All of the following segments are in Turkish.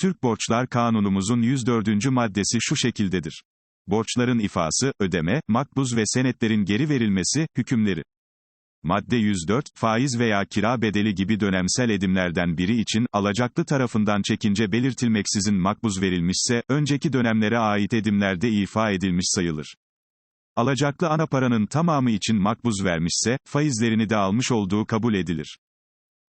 Türk Borçlar Kanunumuzun 104. maddesi şu şekildedir. Borçların ifası, ödeme, makbuz ve senetlerin geri verilmesi, hükümleri. Madde 104, faiz veya kira bedeli gibi dönemsel edimlerden biri için, alacaklı tarafından çekince belirtilmeksizin makbuz verilmişse, önceki dönemlere ait edimlerde ifa edilmiş sayılır. Alacaklı ana paranın tamamı için makbuz vermişse, faizlerini de almış olduğu kabul edilir.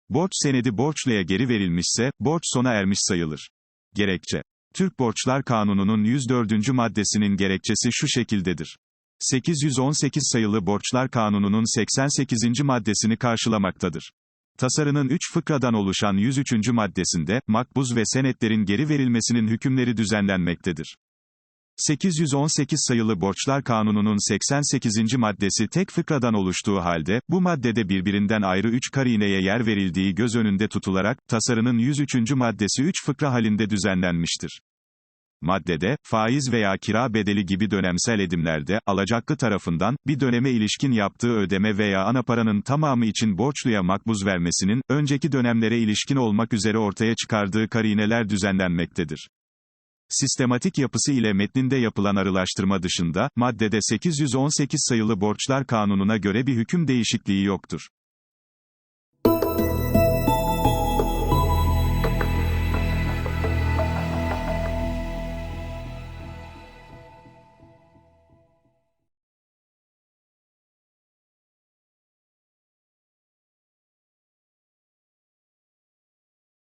Borç senedi borçluya geri verilmişse, borç sona ermiş sayılır. Gerekçe. Türk Borçlar Kanunu'nun 104. maddesinin gerekçesi şu şekildedir. 818 sayılı Borçlar Kanunu'nun 88. maddesini karşılamaktadır. Tasarının 3 fıkradan oluşan 103. maddesinde, makbuz ve senetlerin geri verilmesinin hükümleri düzenlenmektedir. 818 sayılı Borçlar Kanunu'nun 88. maddesi tek fıkradan oluştuğu halde, bu maddede birbirinden ayrı 3 karineye yer verildiği göz önünde tutularak, tasarının 103. maddesi 3 fıkra halinde düzenlenmiştir. Maddede, faiz veya kira bedeli gibi dönemsel edimlerde, alacaklı tarafından, bir döneme ilişkin yaptığı ödeme veya ana paranın tamamı için borçluya makbuz vermesinin, önceki dönemlere ilişkin olmak üzere ortaya çıkardığı karineler düzenlenmektedir. Sistematik yapısı ile metninde yapılan arılaştırma dışında, maddede 818 sayılı Borçlar Kanunu'na göre bir hüküm değişikliği yoktur.